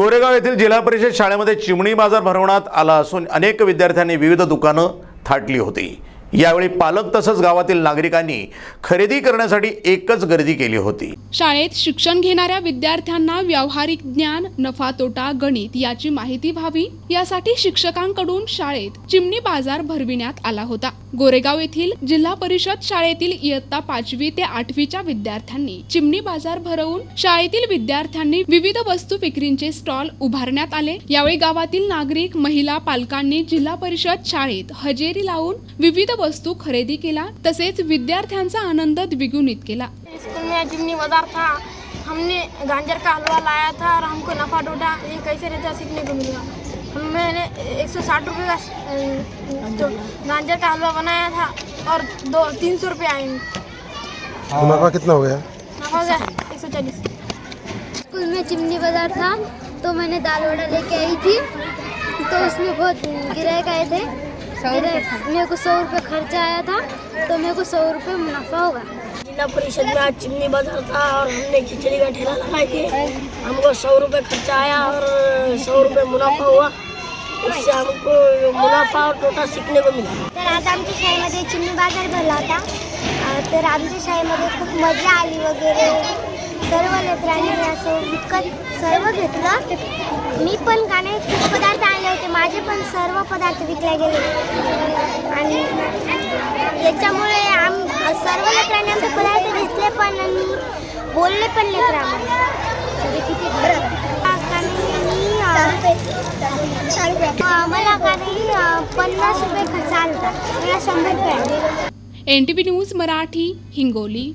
गोरेगाव येथील जिल्हा परिषद शाळेमध्ये चिमणी बाजार भरवण्यात आला असून अनेक विद्यार्थ्यांनी विविध दुकानं थाटली होती. यावेळी पालक तसंच गावातील नागरिकांनी खरेदी करण्यासाठी एकच गर्दी केली होती. शाळेत शिक्षण घेणाऱ्या विद्यार्थ्यांना व्यावहारिक ज्ञान नफा तोटा गणित याची माहिती व्हावी यासाठी शिक्षकांकडून शाळेत चिमणी बाजार भरविण्यात आला होता. गोरेगाव येथील जिल्हा परिषद शाळेतील इयत्ता पाचवी ते आठवीच्या विद्यार्थ्यांनी चिमणी बाजार भरवून शाळेतील विद्यार्थ्यांनी विविध वस्तू विक्रींचे स्टॉल उभारण्यात आले. यावेळी गावातील नागरिक महिला पालकांनी जिल्हा परिषद शाळेत हजेरी लावून विविध वस्तू खरेदी केला तसेच विद्यार्थ्यांचा आनंद द्विगुणित केला. स्कूल में जिमनी बाजार था हमने गांजर का हलवा लाया था और हमको नफा टोटा ये कैसे रहता सीखने को मिला मैंने एक सौ साठ रुपये का जो गांजर का हलवा बनाया था और दो तीन सौ रुपये आए मुनाफा कितना हो गया? नफा हो गया एक सौ चालीस। स्कूल में चिमनी बाजार था तो मैंने दाल वड़ा लेके आई थी तो उसमें बहुत गिराए आए थे। मेरे को सौ रुपये खर्चा आया था तो मेरे को सौ रुपये मुनाफा होगा। जिला परिषद में आज चिमनी बाजार था और हमने खिचड़ी का ठेला लगाए थे हमको सौ रुपये खर्चा आया और सौ रुपये मुनाफा हुआ। उससे हमको मुनाफा और टोटा सीखने को मिला। तर आज आमच्या शाळेमध्ये चिमणी बाजार भरला होता. तर आमच्या शाळेमध्ये खूप मजा आली वगैरे. सर्व लेकरांनी असं विकत सर्व घेतलं. मी पण नाही खूप पदार्थ आणले होते. सर्व पदार्थ विकले गेले. आणि याच्यामुळे आम सर्व लेकरांनी आमचे पदार्थ घेतले पण आणि बोलले पण लेकर मला का पन्नास रुपये खर्च आला मला शंभर रुपये N T V news Marathi Hingoli.